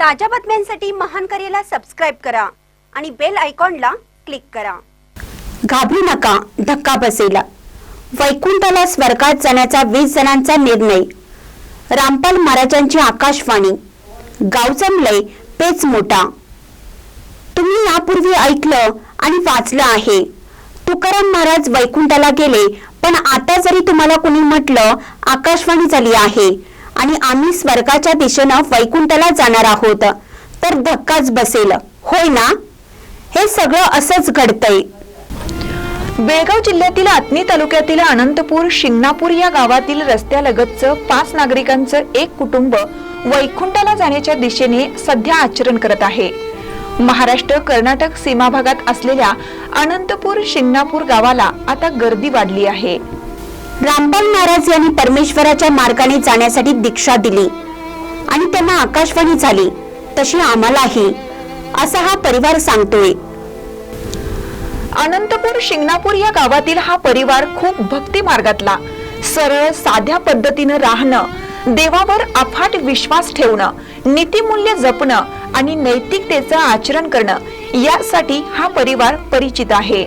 ताज्या बातम्यांसाठी महान करेला सबस्क्राईब करा आणि बेल आयकॉनला क्लिक करा. घाबरू नका धक्का बसेल. वैकुंठाला स्वर्गात जाण्याचा वीस जणांचा निर्णय. रामपाल महाराजांची आकाशवाणी. गाव जमलंय पेच मोठा. तुम्ही यापूर्वी ऐकलं आणि वाचलं आहे. तुकाराम महाराज वैकुंठाला गेले पण आता जरी तुम्हाला कोणी म्हटलं आकाशवाणी झाली आहे. आणि आम्ही स्वर्गाच्या दिशेनं वैकुंठला जाणार आहोत. तर धक्काच बसेल. होय ना? हे सगळं असंच घडतंय. बेळगाव जिल्ह्यातील आत्नी तालुक्यातील अनंतपूर शिंगणापूर या गावातील रस्त्यालगतचं पाच नागरिकांचं एक कुटुंब वैकुंठाला जाण्याच्या दिशेने सध्या आचरण करत आहे. महाराष्ट्र कर्नाटक सीमा भागात असलेल्या अनंतपूर शिंगणापूर गावाला आता गर्दी वाढली आहे. रामपाल महाराज यांनी परमेश्वराच्या मार्गाने जाण्यासाठी दीक्षा दिली. आणि त्यांना आकाशवाणी झाली तशी आम्हालाही असा हा परिवार सांगतोय. अनंतपूर शिंगणापूर या गावातील हा परिवार खूप भक्ती मार्गातला. सरळ साध्या पद्धतीनं राहणं देवावर अफाट विश्वास ठेवणं नीतिमूल्य जपणं आणि नैतिकतेचं आचरण करणं यासाठी हा परिवार परिचित आहे.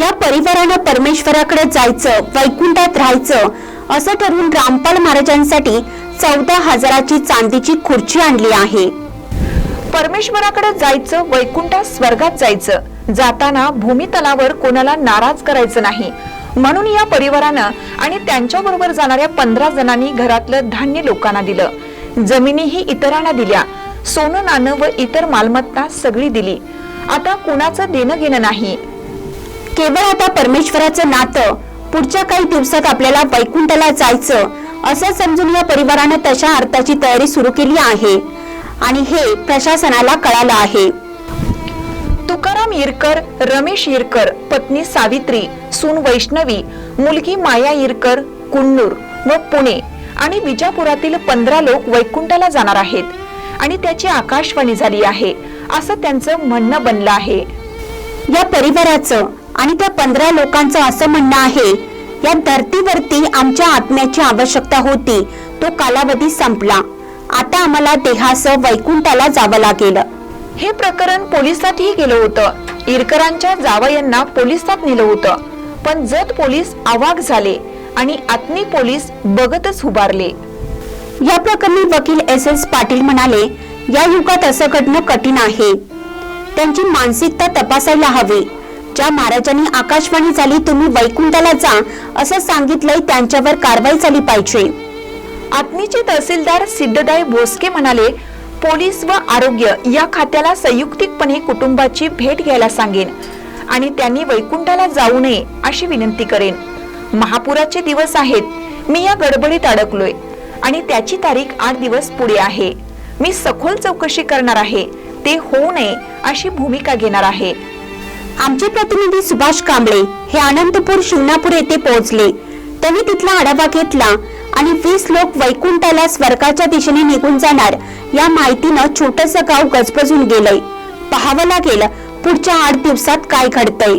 या परिवारानं परमेश्वराकडे जायचं वैकुंठात राहायचं असं ठरवून रामपाल महाराजांसाठी चौदा हजाराची चांदीची खुर्ची आणली आहे. परमेश्वराकडे जायचं वैकुंठात स्वर्गात जायचं जाताना भूमितलावर कोणाला नाराज करायचं नाही. म्हणून या परिवारानं आणि त्यांच्याबरोबर जाणाऱ्या पंधरा जणांनी घरातलं धान्य लोकांना दिलं. जमिनीही इतरांना दिल्या. सोनं नाणं व इतर मालमत्ता सगळी दिली. आता कुणाचं देणं घेणं नाही. केवळ आता परमेश्वराचं नातं पुढच्या काही दिवसात आपल्याला वैकुंठाला जायचं असं समजून या परिवारानं तशा अर्थाची तयारी सुरू केली आहे. आणि हे प्रशासनाला कळालं आहे. तुकाराम इरकर रमेश इरकर पत्नी सावित्री सून वैष्णवी मुलगी माया इरकर कुन्नूर व पुणे आणि विजापुरातील पंधरा लोक वैकुंठाला जाणार आहेत. आणि त्याची आकाशवाणी झाली आहे असं त्यांचं म्हणणं बनलं आहे. या परिवाराचं आणि त्या पंधरा लोकांचं असं म्हणणं आहे या धर्तीवरती आमच्या आत्म्याची आवश्यकता होती तो कालावधी संपला. आता आम्हाला देहासह वैकुंठाला जावं लागेल. हे प्रकरण पोलिसातही गेलं होतं. इरकरांच्या जावयांना पोलिसात नेलं होतं. पण जत पोलीस अवाक झाले आणि आत्मी पोलीस बघतच उभारले. या प्रकरणी वकील एस एस पाटील म्हणाले या युगात असं घडणं कठीण आहे. त्यांची मानसिकता तपासायला हवी. ज्या महाराजांनी आकाशवाणी झाली तुम्ही वैकुंठाला जा असं सांगितलंय त्यांच्यावर कारवाई झाली पाहिजे. आत्मीचे तहसीलदार सिद्धदाय भोसके म्हणाले पोलीस व आरोग्य या खात्याला संयुक्तिकपणे कुटुंबाची भेट घ्यायला सांगेन आणि त्यांनी वैकुंठाला जाऊ नये अशी विनंती करेन. महापुराचे दिवस आहेत. मी या गडबडीत अडकलोय आणि त्याची तारीख आठ दिवस पुढे आहे. मी सखोल चौकशी करणार आहे. ते होऊ नये अशी भूमिका घेणार आहे. आमचे प्रतिनिधी सुभाष कांबळे हे अनंतपूर शिवनापूर येथे पोहोचले. त्यांनी तिथला आढावा घेतला आणि वीस लोक वैकुंठाला स्वर्गाच्या दिशेने निघून जाणार या माहितीनं छोटस गाव गजबजून गेलंय. पाहावं लागेल पुढच्या आठ दिवसात काय घडतंय.